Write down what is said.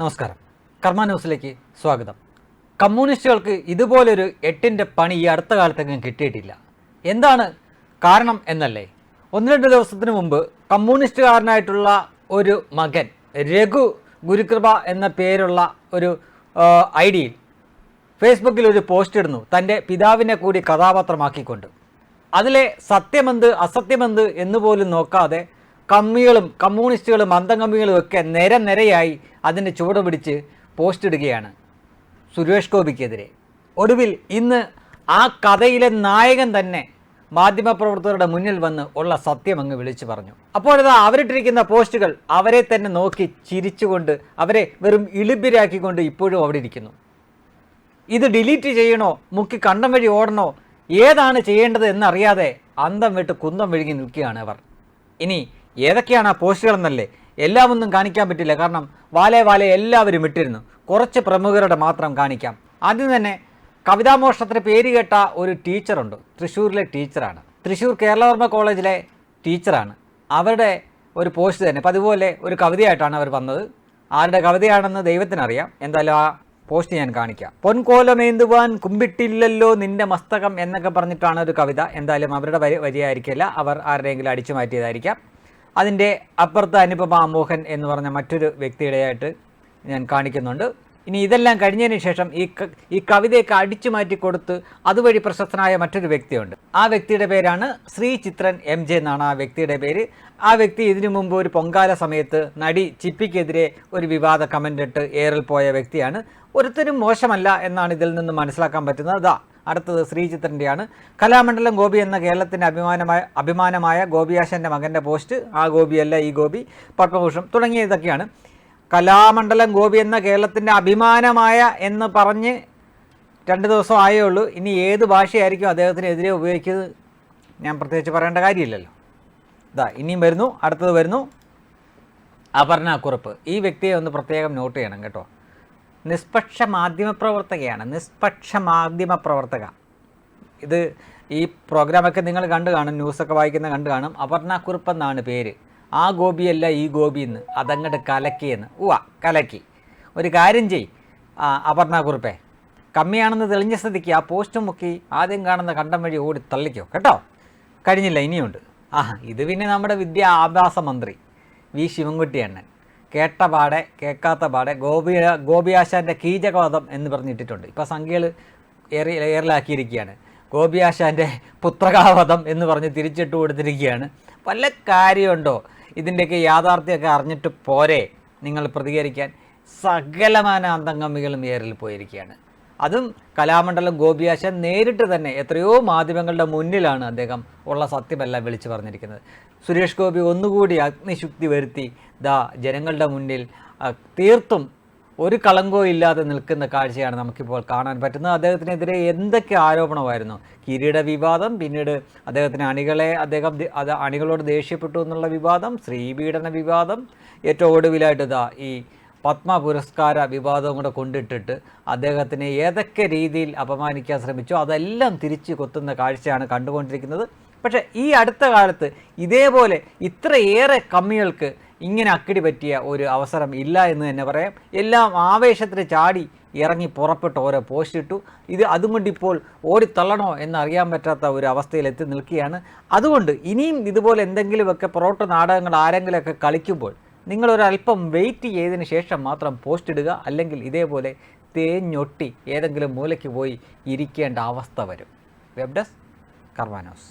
നമസ്കാരം. കർമ്മ ന്യൂസിലേക്ക് സ്വാഗതം. കമ്മ്യൂണിസ്റ്റുകൾക്ക് ഇതുപോലൊരു എട്ടിന്റെ പണി ഈ അടുത്ത കാലത്തെങ്കിലും കിട്ടിയിട്ടില്ല. എന്താണ് കാരണം എന്നല്ലേ? ഒന്ന് രണ്ട് ദിവസത്തിന് മുമ്പ് കമ്മ്യൂണിസ്റ്റുകാരനായിട്ടുള്ള ഒരു മകൻ രഘു ഗുരുകൃപ എന്ന പേരുള്ള ഒരു ഐ ഡിയിൽ ഫേസ്ബുക്കിൽ ഒരു പോസ്റ്റ് ഇടുന്നു. തന്റെ പിതാവിനെ കൂടി കഥാപാത്രമാക്കിക്കൊണ്ട്. അതിലെ സത്യമെന്ത് അസത്യമെന്ത് എന്ന് പോലും നോക്കാതെ കമ്മികളും കമ്മ്യൂണിസ്റ്റുകളും അന്തംകമ്മികളും ഒക്കെ നിര നിരയായി അതിന്റെ ചുവട് പിടിച്ച് പോസ്റ്റ് ഇടുകയാണ് സുരേഷ് ഗോപിക്കെതിരെ. ഒടുവിൽ ഇന്ന് ആ കഥയിലെ നായകൻ തന്നെ മാധ്യമപ്രവർത്തകരുടെ മുന്നിൽ വന്ന് ഉള്ള സത്യം അങ്ങ് വിളിച്ചു പറഞ്ഞു. അപ്പോഴതാ അവരിട്ടിരിക്കുന്ന പോസ്റ്റുകൾ അവരെ തന്നെ നോക്കി ചിരിച്ചുകൊണ്ട് അവരെ വെറും ഇളിബിരാക്കിക്കൊണ്ട് ഇപ്പോഴും അവിടെ ഇരിക്കുന്നു. ഇത് ഡിലീറ്റ് ചെയ്യണോ? മുക്കി കണ്ടം വഴി ഓടണോ? ഏതാണ് ചെയ്യേണ്ടത് എന്നറിയാതെ അന്തം വിട്ട് കുന്തം വിഴുങ്ങി നിൽക്കുകയാണ് അവർ. ഇനി ഏതൊക്കെയാണ് ആ പോസ്റ്റുകളെന്നല്ലേ എല്ലാം ഒന്നും കാണിക്കാൻ പറ്റില്ല. കാരണം വാലേ വാലേ എല്ലാവരും ഇട്ടിരുന്നു. കുറച്ച് പ്രമുഖരുടെ മാത്രം കാണിക്കാം. ആദ്യം തന്നെ കവിതാമോഷണത്തിന് പേര് കേട്ട ഒരു ടീച്ചറുണ്ട്. തൃശ്ശൂരിലെ ടീച്ചറാണ്. തൃശ്ശൂർ കേരളവർമ്മ കോളേജിലെ ടീച്ചറാണ്. അവരുടെ ഒരു പോസ്റ്റ് തന്നെ. പതുപോലെ ഒരു കവിതയായിട്ടാണ് അവർ വന്നത്. ആരുടെ കവിതയാണെന്ന് ദൈവത്തിനറിയാം. എന്തായാലും ആ പോസ്റ്റ് ഞാൻ കാണിക്കാം. പൊൻകോലമേന്തുവാൻ കുമ്പിട്ടില്ലല്ലോ നിന്റെ മസ്തകം എന്നൊക്കെ പറഞ്ഞിട്ടാണ് ഒരു കവിത. എന്തായാലും അവരുടെ വരി വരിയായിരിക്കില്ല. അവർ ആരുടെയെങ്കിലും അടിച്ചു മാറ്റിയതായിരിക്കാം. അതിന്റെ അപ്പുറത്ത് അനുപമ മോഹൻ എന്ന് പറഞ്ഞ മറ്റൊരു വ്യക്തിയുടെയായിട്ട് ഞാൻ കാണിക്കുന്നുണ്ട്. ഇനി ഇതെല്ലാം കഴിഞ്ഞതിന് ശേഷം ഈ ഈ കവിതയൊക്കെ അടിച്ചു മാറ്റി കൊടുത്ത് അതുവഴി പ്രശസ്തനായ മറ്റൊരു വ്യക്തിയുണ്ട്. ആ വ്യക്തിയുടെ പേരാണ് ശ്രീ ചിത്രൻ എം ജെ എന്നാണ് ആ വ്യക്തിയുടെ പേര്. ആ വ്യക്തി ഇതിനു മുമ്പ് ഒരു പൊങ്കാല സമയത്ത് നടി ചിപ്പിക്കെതിരെ ഒരു വിവാദ കമന്റ് ഇട്ട് ഏറിൽ പോയ വ്യക്തിയാണ്. ഒരുത്തരും മോശമല്ല എന്നാണ് ഇതിൽ നിന്ന് മനസ്സിലാക്കാൻ പറ്റുന്നത്. അതാ അടുത്തത് ശ്രീചിത്രന്റെയാണ് കലാമണ്ഡലം ഗോപി എന്ന കേരളത്തിന്റെ അഭിമാനമായ അഭിമാനമായ ഗോപിയാശന്റെ മകന്റെ പോസ്റ്റ്. ആ ഗോപിയല്ല ഈ ഗോപി. പത്മഭൂഷൺ തുടങ്ങിയ ഇതൊക്കെയാണ്. കലാമണ്ഡലം ഗോപി എന്ന കേരളത്തിന്റെ അഭിമാനമായ എന്ന് പറഞ്ഞ് രണ്ട് ദിവസം ആയേ ഉള്ളൂ. ഇനി ഏത് ഭാഷയായിരിക്കും അദ്ദേഹത്തിനെതിരെ ഉപയോഗിക്കുന്നത് ഞാൻ പ്രത്യേകിച്ച് പറയേണ്ട കാര്യമില്ലല്ലോ. ഇതാ ഇനിയും വരുന്നു. അടുത്തത് വരുന്നു. അപർണ കുറുപ്പ് ഈ വ്യക്തിയെ ഒന്ന് പ്രത്യേകം നോട്ട് ചെയ്യണം കേട്ടോ. നിഷ്പക്ഷ മാധ്യമ പ്രവർത്തകയാണ്. നിഷ്പക്ഷ മാധ്യമ പ്രവർത്തക. ഇത് ഈ പ്രോഗ്രാമൊക്കെ നിങ്ങൾ കണ്ടു കാണും ന്യൂസൊക്കെ വായിക്കുന്ന കണ്ടു കാണും. അപർണ കുറുപ്പ് എന്നാണ് പേര്. ആ ഗോപിയല്ല ഈ ഗോപി എന്ന്. അതങ്ങോട്ട് കലക്കിയെന്ന് ഉവ കലക്കി. ഒരു കാര്യം ചെയ് അപർണ കുറുപ്പേ കമ്മിയാണെന്ന് തെളിഞ്ഞ സ്ഥിതിക്ക് ആ പോസ്റ്റ് മുക്കി ആദ്യം കാണുന്ന കണ്ടം വഴി ഓടി തള്ളിക്കോ കേട്ടോ? കഴിഞ്ഞില്ല ഇനിയുണ്ട്. ആ ഇത് പിന്നെ നമ്മുടെ വിദ്യാഭ്യാസ മന്ത്രി വി. ശിവൻകുട്ടി അണ്ണൻ. കേട്ട പാടെ കേൾക്കാത്ത പാടെ ഗോപി ഗോപിയാശാന്റെ കീചകവാദം എന്ന് പറഞ്ഞിട്ടിട്ടുണ്ട്. ഇപ്പോൾ സംഖ്യകൾ ഏറി ഏറിലാക്കിയിരിക്കുകയാണ്. ഗോപിയാശാന്റെ പുത്രകാവധം എന്ന് പറഞ്ഞ് തിരിച്ചിട്ട് കൊടുത്തിരിക്കുകയാണ്. വല്ല കാര്യമുണ്ടോ? ഇതിന്റെയൊക്കെ യാഥാർത്ഥ്യമൊക്കെ അറിഞ്ഞിട്ട് പോരെ നിങ്ങൾ പ്രതികരിക്കാൻ. സകലമാന അന്തംഗമികളും ഏറിൽ പോയിരിക്കുകയാണ്. അതും കലാമണ്ഡലം ഗോപിയാശൻ നേരിട്ട് തന്നെ എത്രയോ മാധ്യമങ്ങളുടെ മുന്നിലാണ് അദ്ദേഹം ഉള്ള സത്യമെല്ലാം വിളിച്ചു പറഞ്ഞിരിക്കുന്നത്. സുരേഷ് ഗോപി ഒന്നുകൂടി അഗ്നിശുക്തി വരുത്തി ദാ ജനങ്ങളുടെ മുന്നിൽ തീർത്തും ഒരു കളങ്കോ ഇല്ലാതെ നിൽക്കുന്ന കാഴ്ചയാണ് നമുക്കിപ്പോൾ കാണാൻ പറ്റുന്നത്. അദ്ദേഹത്തിനെതിരെ എന്തൊക്കെ ആരോപണമായിരുന്നു? കിരീട വിവാദം പിന്നീട് അദ്ദേഹത്തിന് അണികളെ അദ്ദേഹം അത് അണികളോട് ദേഷ്യപ്പെട്ടു എന്നുള്ള വിവാദം സ്ത്രീപീഡന വിവാദം ഏറ്റവും ഒടുവിലായിട്ട് ഇതാ ഈ പത്മ പുരസ്കാര വിവാദവും കൂടെ കൊണ്ടിട്ടിട്ട് അദ്ദേഹത്തിനെ ഏതൊക്കെ രീതിയിൽ അപമാനിക്കാൻ ശ്രമിച്ചോ അതെല്ലാം തിരിച്ചു കൊത്തുന്ന കാഴ്ചയാണ് കണ്ടുകൊണ്ടിരിക്കുന്നത്. പക്ഷേ ഈ അടുത്ത കാലത്ത് ഇതേപോലെ ഇത്രയേറെ കമ്മികൾക്ക് ഇങ്ങനെ അക്കിടി പറ്റിയ ഒരു അവസരം ഇല്ല എന്ന് തന്നെ പറയാം. എല്ലാം ആവേശത്തിന് ചാടി ഇറങ്ങി പുറപ്പെട്ട് ഓരോ പോസ്റ്റ് ഇട്ടു. ഇത് അതും കൊണ്ട് ഇപ്പോൾ ഓടിത്തള്ളണോ എന്നറിയാൻ പറ്റാത്ത ഒരു അവസ്ഥയിൽ എത്തി നിൽക്കുകയാണ്. അതുകൊണ്ട് ഇനിയും ഇതുപോലെ എന്തെങ്കിലുമൊക്കെ പൊറോട്ട നാടകങ്ങൾ ആരെങ്കിലുമൊക്കെ കളിക്കുമ്പോൾ നിങ്ങളൊരല്പം വെയിറ്റ് ചെയ്തതിന് ശേഷം മാത്രം പോസ്റ്റ് ഇടുക അല്ലെങ്കിൽ ഇതേപോലെ തേഞ്ഞൊട്ടി ഏതെങ്കിലും മൂലയ്ക്ക് പോയി ഇരിക്കേണ്ട അവസ്ഥ വരും. Web desk കർവാനോസ്